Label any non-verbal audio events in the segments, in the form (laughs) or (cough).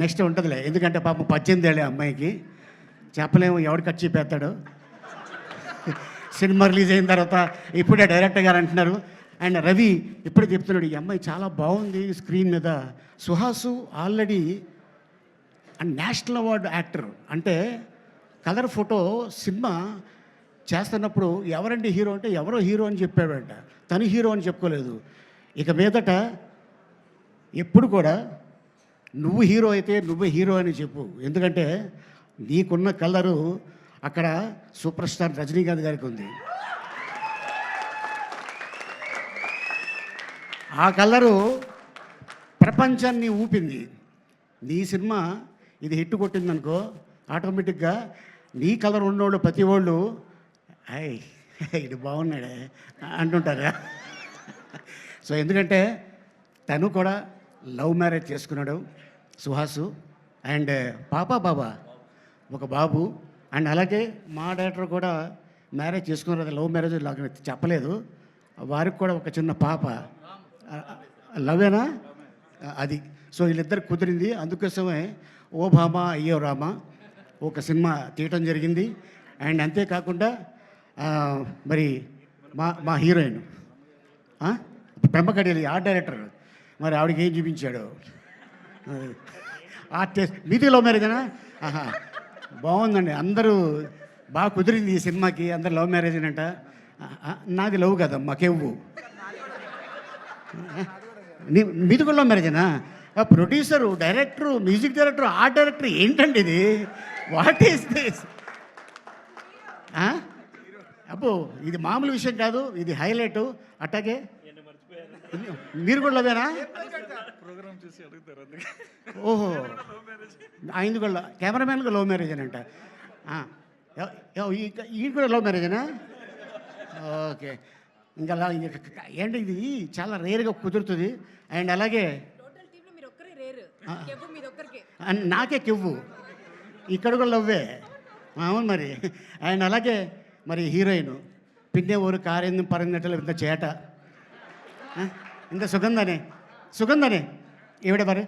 Next ఉంటుందిలే. ఎందుకంటే పాపం పద్దెనిమిది ఏళ్ళే అమ్మాయికి. చెప్పలేము ఎవడు ఖర్చు చెప్పేస్తాడు సినిమా రిలీజ్ అయిన తర్వాత ఇప్పుడే డైరెక్టర్ గారు అంటున్నారు. అండ్ రవి ఇప్పుడే చెప్తున్నాడు ఈ అమ్మాయి చాలా బాగుంది స్క్రీన్ మీద. Suhas already and national award actor. అంటే కలర్ ఫోటో సినిమా చేస్తున్నప్పుడు ఎవరండి హీరో అంటే ఎవరో హీరో అని చెప్పాడంట తను హీరో అని చెప్పుకోలేదు. ఇక మీదట ఎప్పుడు కూడా నువ్వు హీరో అయితే నువ్వు హీరో అని చెప్పు. ఎందుకంటే నీకున్న కలరు అక్కడ సూపర్ స్టార్ రజనీకాంత్ గారికి ఉంది. ఆ కలరు ప్రపంచాన్ని ఊపింది. నీ సినిమా ఇది హిట్ కొట్టిందనుకో ఆటోమేటిక్గా నీ కలర్ ఉన్నోళ్ళు ప్రతి వాళ్ళు అయ్ ఇది బాగున్నాడే అంటుంటారా. సో ఎందుకంటే తను కూడా లవ్ మ్యారేజ్ చేసుకున్నాడు. సుహాసు అండ్ uh, పాప బాబా ఒక బాబు. అండ్ అలాగే మా డైరెక్టర్ కూడా మ్యారేజ్ చేసుకున్నారు లవ్ మ్యారేజ్ లాగా చెప్పలేదు. వారికి కూడా ఒక చిన్న పాప. Uh, uh, లవేనా అది. సో వీళ్ళిద్దరు కుదిరింది. అందుకోసమే ఓ భామ అయ్యో రామ ఒక సినిమా తీయటం జరిగింది. అండ్ అంతేకాకుండా మరి మా మా హీరోయిన్ పెంపకడేలి ఆర్ట్ డైరెక్టర్. మరి ఆవిడకి ఏం చూపించాడు? ఆర్టిస్ట్ మీది లవ్ మ్యారేజేనా ఆహా బాగుందండి. అందరూ బాగా కుదిరింది ఈ సినిమాకి. అందరు లవ్ మ్యారేజ్ అంట. నాది లవ్ కదా మాకెవ్వు మీది కూడా లవ్ మ్యారేజేనా ఆ producer director music director art director ఏంటండి ఇది? వాట్ ఈస్ దిస్ అబ్బో ఇది మామూలు విషయం కాదు ఇది హైలైట్ అట్టాగే మీరు కూడా లవేనా? ప్రోగ్రామ్ చూసి అడుగుతారు అందుకే. ఓహో. (laughs) ఆయన కూడా కెమెరామ్యాన్గా లవ్ మ్యారేజ్ అని అంట. ఈయన కూడా లవ్ మ్యారేజేనా ఓకే. ఇంకా అలా ఏంటి ఇది? చాలా రేర్గా కుదురుతుంది. అండ్ అలాగే టోటల్ టీంలో మీరు ఒక్కరే రేరు కేవలం మీరు ఒక్కరికే. అండ్ నాకే కివ్వు. ఇక్కడ కూడా లవ్వే. అవును మరి. అండ్ అలాగే మరి హీరోయిన్. పిండే ఊరు కారింది పరంగట్టలు ఇంత చేట. ఆ, ఇంత సుగంధనే సుగంధనే ఈవిడ మరి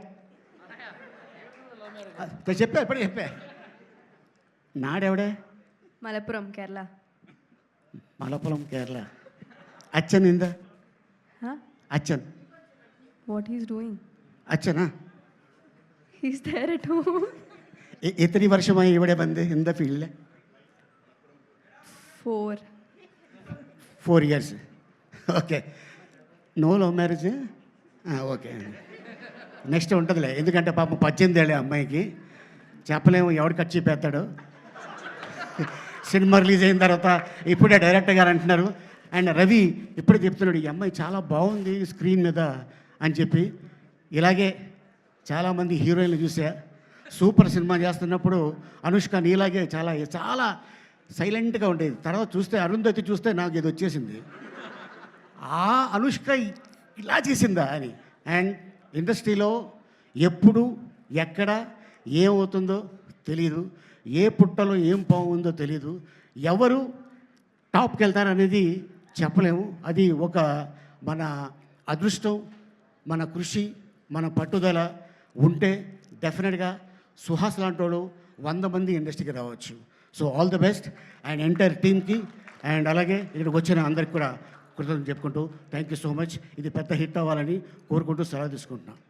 ఆ, చెప్పా ఎప్పుడు చెప్పా నాడెవడే మలపురం కేరళ మలపురం కేరళ అచ్చన్ ఇంద Achan what is doing అచ్చనా he's there at home A- എത്ര വർഷമായി ഇവിടെ വന്ന് എന്താ ഫീൽഡിൽ four four years okay no love marriage okay. Next ఉంటుందిలే. ఎందుకంటే పాపం పద్దెనిమిది ఏళ్ళే అమ్మాయికి. చెప్పలేము ఎవడు ఖర్చు చెప్పేస్తాడు సినిమా రిలీజ్ అయిన తర్వాత ఇప్పుడే డైరెక్టర్ గారు అంటున్నారు. అండ్ రవి ఇప్పుడే చెప్తున్నాడు ఈ అమ్మాయి చాలా బాగుంది స్క్రీన్ మీద అని చెప్పి. ఇలాగే చాలామంది హీరోయిన్లు చూసా. సూపర్ సినిమా చేస్తున్నప్పుడు అనుష్క నీలాగే చాలా చాలా సైలెంట్గా ఉండేది. తర్వాత చూస్తే అరుంధతి చూస్తే నాకు ఇది వచ్చేసింది. ఆ అనుష్క ఇలా చేసిందా అని. అండ్ ఇండస్ట్రీలో ఎప్పుడు ఎక్కడ ఏమవుతుందో తెలియదు ఏ పుట్టలో ఏం బాగుందో తెలియదు ఎవరు టాప్కి వెళ్తారనేది చెప్పలేము. అది ఒక మన అదృష్టం మన కృషి మన పట్టుదల ఉంటే డెఫినెట్గా సుహాస్ లాంటి వాళ్ళు వంద మంది ఇండస్ట్రీకి రావచ్చు. So all the best. And entire టీమ్కి అండ్ అలాగే ఇక్కడికి వచ్చిన అందరికి కూడా కృతజ్ఞతలు చెప్పుకుంటూ థ్యాంక్ యూ సో మచ్ ఇది పెద్ద హిట్ అవ్వాలని కోరుకుంటూ సెలవు తీసుకుంటున్నాను